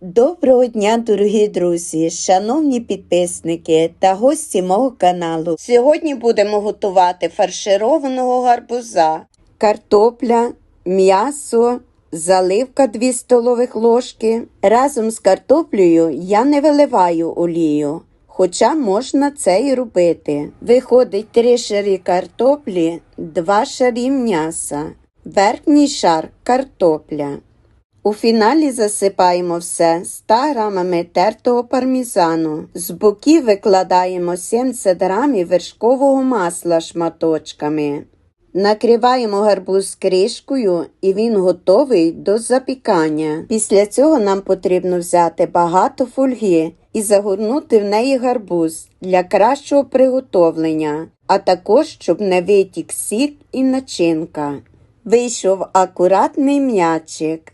Доброго дня, дорогі друзі, шановні підписники та гості мого каналу. Сьогодні будемо готувати фаршированого гарбуза, картопля, м'ясо, заливка 2 столових ложки. Разом з картоплею я не виливаю олію, хоча можна це і робити. Виходить 3 шари картоплі, 2 шарі м'яса, верхній шар картопля. У фіналі засипаємо все 100 грамами тертого пармізану. З боків викладаємо 70 грамів вершкового масла шматочками. Накриваємо гарбуз кришкою і він готовий до запікання. Після цього нам потрібно взяти багато фольги і загорнути в неї гарбуз для кращого приготовлення, а також щоб не витік сік і начинка. Вийшов акуратний м'ячик.